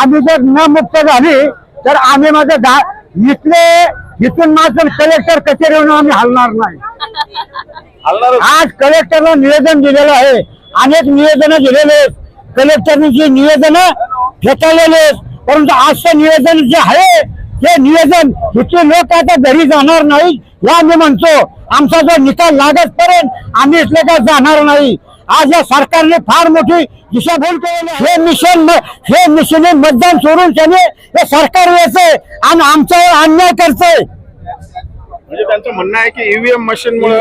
आम्ही जर न मुक्त झाली तर आम्ही माझं इथले इथून माझं कलेक्टर कचेरीवरून आम्ही हलणार नाही. आज कलेक्टरला निवेदन दिलेलं आहे. अनेक निवेदन दिलेले आहेत. कलेक्टरने जे निवेदन फेटाळलेले आहेत. परंतु आजचं निवेदन जे आहे ते निवेदन इथले लोक आता घरी जाणार नाही या मी म्हणतो आमचा जो निकाल लागत पर्यंत आम्ही इथले काय जाणार नाही. आज या सरकारने फार मोठी दिशाभूल केलेली. हे मिशन हे मिशन मतदान सोडून त्याने हे सरकार यायचंय आणि आमच्यावर अन्याय करतंय. म्हणजे त्यांचं म्हणणं आहे की ईव्हीएम मशीन मुळे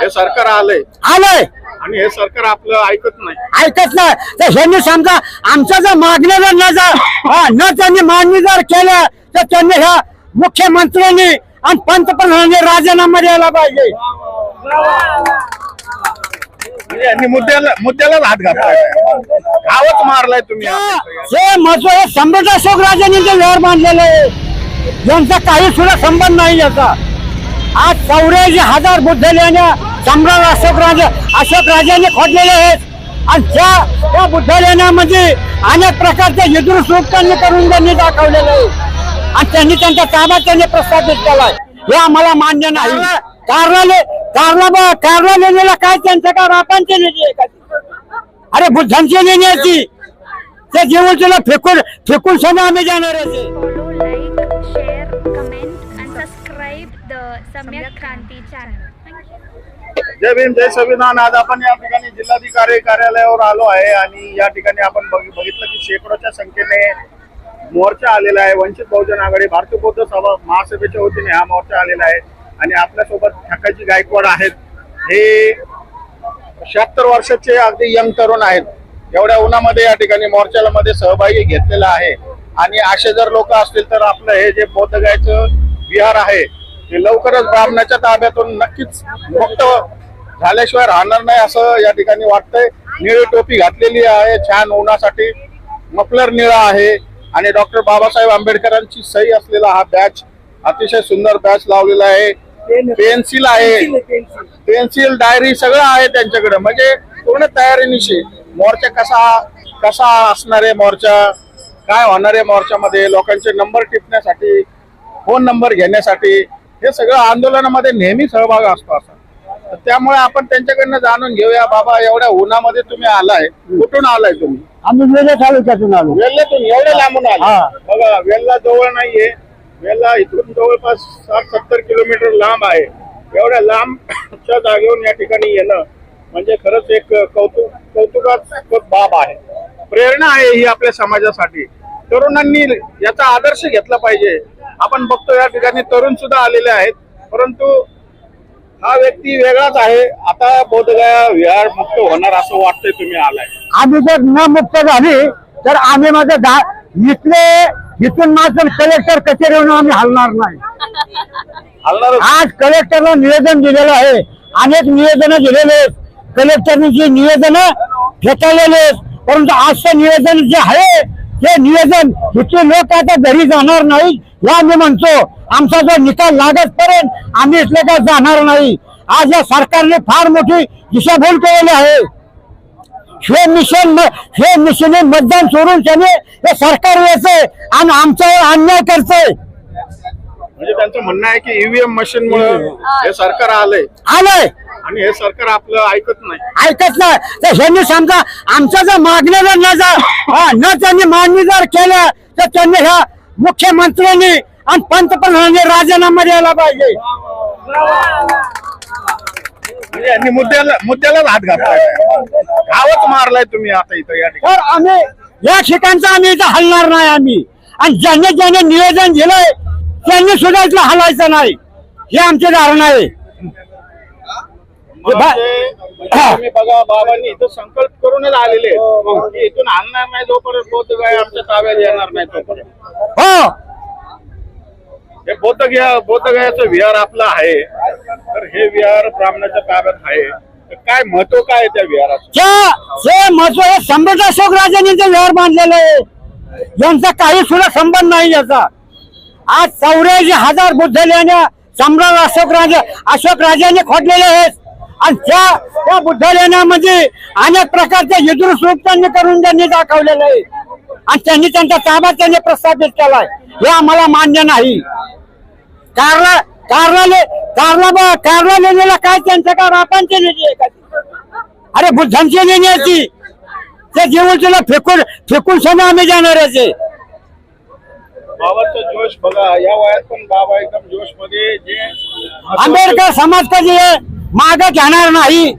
हे. सरकार आलंय. आलंय. आणि हे सरकार आपलं ऐकत नाही. ऐकत नाही. तर ह्यांनी समजा आमच्या जर मागण्याला न जा हा, न त्यांनी मागणी जर केलं तर त्यांनी ह्या मुख्यमंत्र्यांनी आणि पंतप्रधानांनी राजीनामा द्यायला पाहिजे. यांनी मुद्द्याला मुद्द्यालाच हात घातलाय. गावच मारलाय तुम्ही. हे महत्त्व सम्राट अशोक राजांनी जे व्यवहार मानलेले आहे. यांचा काही सुद्धा संबंध नाही याचा. आज चौऱ्याऐंशी हजार बुद्ध लेण्या सम्राट अशोक राजा अशोक राजांनी खोदलेले आहेत. आणि त्या त्या बुद्ध लेण्यामध्ये अनेक प्रकारचे युद्ध त्यांनी करून त्यांनी दाखवलेले आहे. आणि त्यांनी त्यांच्या ताब्यात त्यांनी प्रस्थापित केलाय. हे आम्हाला मान्य नाही. कारला कारला कारला लेण्याला काय त्यांचं का आहे का ती? अरे बुद्धांची आहे ती त्या जेवण तुला फेकून फेकून सगळं आम्ही जाणार आहे ते. follow, like, share, comment, and subscribe the Samyak Kranti channel. Thank you. जय भीम जय संविधान आज आपण या ठिकाणी जिल्हाधिकारी कार्यालयावर आलो आहे आणि या ठिकाणी आपण बघ- बघितलं की शेकडोच्या संख्येने मोर्चा आलेला आहे वंचित बहुजन आघाडी भारतीय बौद्ध सभा महासभेच्या वतीने हा मोर्चा आलेला आहे आणि आपल्यासोबत ठाकाजी गायकवाड आहेत. हे शहात्तर वर्षाचे अगदी यंग तरुण आहेत. एवढ्या उन्हामध्ये या ठिकाणी मोर्चाला मध्ये सहभागी घेतलेला आहे. आणि असे जर लोक असतील तर आपलं हे जे बौद्धगायचं विहार आहे ते लवकरच ब्राह्मणाच्या ताब्यातून नक्कीच मुक्त झाल्याशिवाय राहणार नाही असं या ठिकाणी वाटतंय. निळी टोपी घातलेली आहे. छान उन्हासाठी मफलर निळा आहे. आणि डॉक्टर बाबासाहेब आंबेडकरांची सही असलेला हा बॅच अतिशय सुंदर बॅच लावलेला आहे. पेन्सिल आहे. पेन्सिल डायरी सगळं आहे त्यांच्याकडे. म्हणजे पूर्ण तयारीनिशी. मोर्चा कसा कसा असणार आहे मोर्चा? काय होणार आहे मोर्चामध्ये? लोकांचे नंबर टिपण्यासाठी फोन नंबर घेण्यासाठी हे सगळं आंदोलनामध्ये नेहमी सहभाग असतो असा. त्यामुळे आपण त्यांच्याकडनं जाणून घेऊया बाबा एवढ्या उन्हामध्ये तुम्ही आलाय. कुठून आलाय तुम्ही? आम्ही वेगळ्या तालुक्यातून आलो. वेल्ल्यातून एवढ्या लांबून आला हा. बघा वेल्ला जवळ नाहीये. वेल्ला इथून जवळपास साठ सत्तर किलोमीटर लांब आहे. एवढ्या लांबच्या जागेवरून या ठिकाणी येणं म्हणजे खरंच एक कौतुक कौतुकास्पद बाब आहे. प्रेरणा आहे ही आपल्या समाजासाठी. तरुणांनी याचा आदर्श घेतला पाहिजे. आपण बघतो या ठिकाणी तरुण सुद्धा आलेले आहेत. परंतु हा व्यक्ती वेगळाच आहे. आता बोधगया विहार मुक्त होणार असं वाटतंय तुम्ही आलाय. आम्ही जर न मुक्त झाली तर आम्ही माझ्या इथले इथून माझं कलेक्टर कचेरीवरून आम्ही हलणार नाही. आज कलेक्टरला निवेदन दिलेलं आहे. अनेक निवेदन दिलेले कलेक्टरने जे निवेदन फेटाळलेले परंतु आजचं निवेदन जे आहे ते निवेदन इथले लोक आता घरी जाणार नाही. या मी म्हणतो आमचा जो निकाल लागत पर्यंत आम्ही इथले काय जाणार नाही. आज या सरकारने फार मोठी दिशाभूल केलेली आहे. हे मिशन हे मिशन मतदान सोडून त्याने हे सरकार यायचंय आणि आमच्यावर अन्याय करतंय. म्हणजे त्यांचं म्हणणं आहे की ईव्हीएम मशीन मुळे हे सरकार आलंय. आलंय. आणि हे सरकार आपलं ऐकत नाही. ऐकत नाही. तर ह्यांनी समजा आमच्या जर मागण्याला न जा न त्यांनी मागणी जर केलं तर त्यांनी ह्या मुख्यमंत्र्यांनी आणि पंतप्रधानांनी राजीनामा द्यायला पाहिजे. म्हणजे यांनी मुद्द्याला मुद्द्यालाच हात घातलाय गावच मारलाय तुम्ही आता इथं या ठिकाणी. तर आम्ही या ठिकाणचं आम्ही इथं हलणार नाही आम्ही. आणि ज्यांनी ज्यांनी निवेदन दिलंय त्यांनी सुद्धा इथलं हलायचं नाही. हे आमची धारणा आहे. म्हणजे तुम्ही बघा बाबांनी इथं संकल्प करूनच आलेले आहेत. की इथून आणणार नाही जोपर्यंत बौद्ध गाय आमच्या ताब्यात येणार नाही तोपर्यंत. हो. हे बौद्धगया बौद्धगयाचं विहार आपलं आहे. तर हे विहार ब्राह्मणाच्या ताब्यात आहे. तर काय महत्त्व काय आहे त्या विहाराचं हे महत्त्व हे सम्राट अशोक राजांनी ते विहार बांधलेलं आहे. यांचा काही सुद्धा संबंध नाही याचा. आज चौऱ्याऐंशी हजार बुद्ध लेण्या सम्राट अशोक राजा अशोक राजाने खोदलेले आहेत. आणि त्या त्या बुद्ध लेण्यामध्ये अनेक प्रकारचे युद्ध त्यांनी करून त्यांनी दाखवलेलं आहे. आणि त्यांनी त्यांचा ताबा त्यांनी प्रस्थापित केलाय. हे आम्हाला मान्य नाही. कारला कारला कारला ब- कारला काय त्यांचं का बापांची? अरे बुद्धांची आहे ती जीवन तुला फेकून फेकून समोर आम्ही जाणारच आहे बाबाचा जोश बघा या वयात पण बाबा एकदम जोशमध्ये जे आंबेडकर समाज कधी माग घेणार नाही?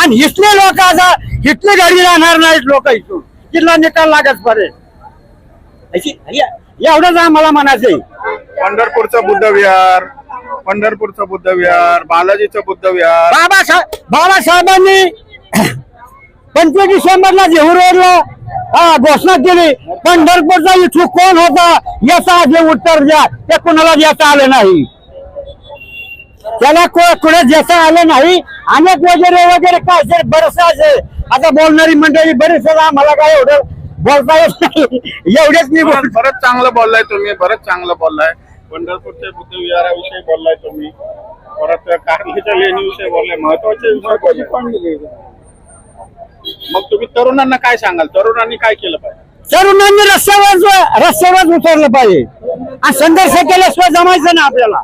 आणि इथले लोक आता इथली घरी राहणार नाहीत लोक इथून. तिथला निकाल लागत ए- एवढंच आम्हाला म्हणायचंय. पंढरपूरचं बुद्ध विहार पंढरपूरचं बुद्ध विहार बालाजीचं बुद्ध विहार बाबासाहेब बाबासाहेबांनी पंचवीस डिसेंबरला जेहू रोडला हा, घोषणा केली पंढरपूरचा इथू कोण होता याचा आधी उत्तर द्या ते कुणाला देता आलं नाही. त्याला कुठे देता आलं नाही अनेक वगैरे वगैरे काय ते बरंच आहे आता बोलणारी मंडळी बरेच आम्हाला काय एवढं बोलता येत नाही. एवढेच मी बरंच चांगलं बोललाय तुम्ही बरंच चांगलं बोललाय. पंढरपूरच्या बुद्ध विहाराविषयी बोललाय तुम्ही. परत कारलीच्या लेणीविषयी बोललाय. महत्त्वाचे विषय मग तुम्ही तरुणांना काय सांगाल? तरुणांनी काय केलं पाहिजे? तरुणांनी रस्त्यावर रस्त्यावर उतरलं पाहिजे. आणि संघर्ष केल्याशिवाय जमायचं ना आपल्याला.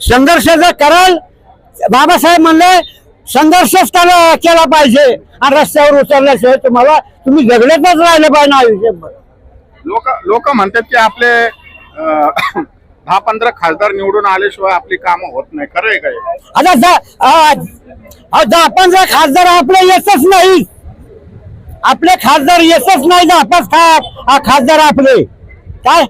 संघर्ष जर कराल बाबासाहेब म्हणले संघर्षच केला पाहिजे. आणि रस्त्यावर उतरल्याशिवाय तुम्हाला तुम्ही जगण्यातच राहिलं पाहिजे आयुष्यभर. लोक लोक म्हणतात की आपले दहा पंधरा खासदार निवडून आल्याशिवाय आपली कामं होत नाही. खरं आहे काय आता दहा पंधरा खासदार आपले येतच नाही. आपले खासदार येतच नाही दहा पाच खा आ, खासदार आपले. काय?